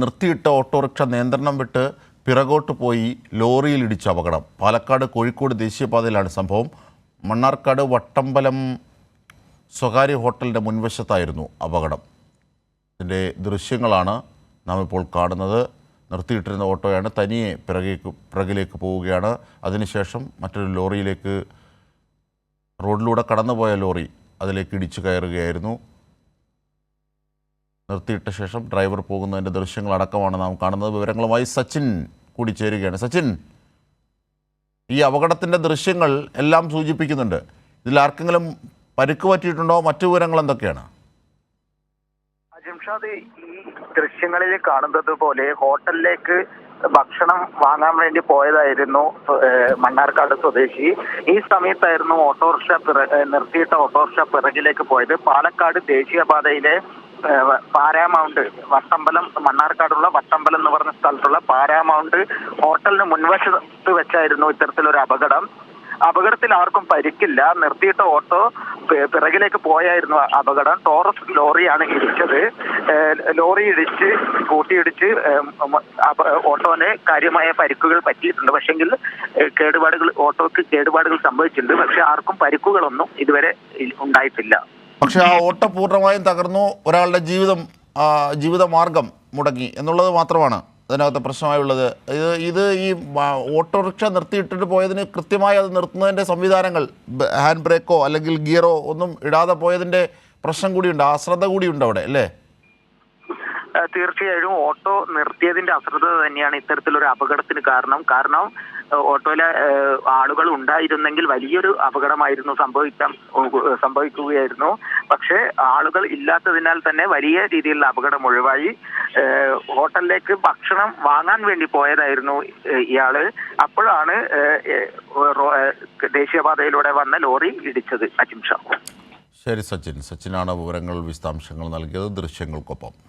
നിർത്തിയിട്ട ഓട്ടോറിക്ഷ നിയന്ത്രണം വിട്ട് പിറകോട്ട് പോയി ലോറിയിൽ ഇടിച്ച അപകടം. പാലക്കാട് കോഴിക്കോട് ദേശീയപാതയിലാണ് സംഭവം. മണ്ണാർക്കാട് വട്ടമ്പലം സ്വകാര്യ ഹോട്ടലിന്റെ മുൻവശത്തായിരുന്നു അപകടം. ഇതിന്റെ ദൃശ്യങ്ങളാണ് നാം ഇപ്പോൾ കാണുന്നത്. നിർത്തിയിട്ടിരുന്ന ഓട്ടോയാണ് തനിയെ പിറകേക്ക് പിറകിലേക്ക് പോവുകയാണ്. അതിനുശേഷം മറ്റൊരു ലോറിയിലേക്ക് റോഡിലൂടെ കടന്നുപോയ ലോറി അതിലേക്ക് ഇടിച്ചു കയറുകയായിരുന്നു. നിർത്തിയിട്ട ശേഷം ഡ്രൈവർ പോകുന്നതിന്റെ ദൃശ്യങ്ങളടക്കമാണ് നാം കാണുന്നത്. വിവരങ്ങളുമായി സച്ചിൻ കൂടി ചേരുകയാണ് സച്ചിൻ ഈ അപകടത്തിന്റെ ദൃശ്യങ്ങൾ എല്ലാം സൂചിപ്പിക്കുന്നുണ്ട്. ഇതിൽ ആർക്കെങ്കിലും പരുക്ക് പറ്റിയിട്ടുണ്ടോ? മറ്റു വിവരങ്ങൾ എന്തൊക്കെയാണ്? ജിംഷാദ് ഈ ദൃശ്യങ്ങളിൽ കാണുന്നത് പോലെ ഹോട്ടലിലേക്ക് ഭക്ഷണം വാങ്ങാൻ വേണ്ടി പോയതായിരുന്നു മണ്ണാർക്കാട് സ്വദേശി. ഈ സമയത്തായിരുന്നു ഓട്ടോറിക്ഷ നിർത്തിയിട്ട ഓട്ടോറിക്ഷ പിറകിലേക്ക് പോയത്. പാലക്കാട് ദേശീയപാതയിലെ പാരാമൗണ്ട് വട്ടമ്പലം മണ്ണാർക്കാടുള്ള വട്ടമ്പലം എന്ന് പറഞ്ഞ സ്ഥലത്തുള്ള പാരാമൗണ്ട് ഹോട്ടലിന് മുൻവശത്ത് വെച്ചായിരുന്നു ഇത്തരത്തിലൊരു അപകടം. അപകടത്തിൽ ആർക്കും പരിക്കില്ല. നിർത്തിയിട്ട ഓട്ടോ പിറകിലേക്ക് പോയായിരുന്നു അപകടം. ടോറസ് ലോറിയാണ് ഇടിച്ചത്. ലോറി ഇടിച്ച് കൂട്ടിയിടിച്ച് ഓട്ടോന് കാര്യമായ പരിക്കുകൾ പറ്റിയിട്ടുണ്ട്. പക്ഷെങ്കിൽ കേടുപാടുകൾ ഓട്ടോക്ക് കേടുപാടുകൾ സംഭവിച്ചിട്ടുണ്ട്. പക്ഷെ ആർക്കും പരിക്കുകളൊന്നും ഇതുവരെ ഉണ്ടായിട്ടില്ല. പക്ഷേ ആ ഓട്ട പൂർണമായും തകർന്നു. ഒരാളുടെ ജീവിതം ജീവിത ജീവിതമാർഗം മുടങ്ങി എന്നുള്ളത് മാത്രമാണ് അതിനകത്ത് പ്രശ്നമായുള്ളത്. ഇത് ഇത് ഈ ഓട്ടോറിക്ഷ നിർത്തിയിട്ടിട്ട് പോയതിന് കൃത്യമായി അത് നിർത്തുന്നതിന്റെ സംവിധാനങ്ങൾ ഹാൻഡ് ബ്രേക്കോ അല്ലെങ്കിൽ ഗിയറോ ഒന്നും ഇടാതെ പോയതിന്റെ പ്രശ്നം കൂടിയുണ്ട് അശ്രദ്ധ കൂടിയുണ്ട് അവിടെ അല്ലേ? തീർച്ചയായും ഓട്ടോ നിർത്തിയതിന്റെ അശ്രദ്ധ തന്നെയാണ് ഇത്തരത്തിലൊരു അപകടത്തിന് കാരണം. കാരണം ഓട്ടോയിലെ ആളുകൾ ഉണ്ടായിരുന്നെങ്കിൽ വലിയൊരു അപകടമായിരുന്നു സംഭവിക്കാൻ സംഭവിക്കുകയായിരുന്നു. പക്ഷേ ആളുകൾ ഇല്ലാത്തതിനാൽ തന്നെ വലിയ രീതിയിലുള്ള അപകടം ഒഴിവായി. ഹോട്ടലിലേക്ക് ഭക്ഷണം വാങ്ങാൻ വേണ്ടി പോയതായിരുന്നു ഇയാൾ. അപ്പോഴാണ് ദേശീയപാതയിലൂടെ വന്ന ലോറി ഇടിച്ചത്. അജിംഷ ശരി സച്ചിൻ. സച്ചിനാണ് വിവരങ്ങൾ വിശദാംശങ്ങൾ നൽകിയത്. ദൃശ്യങ്ങൾക്കൊപ്പം.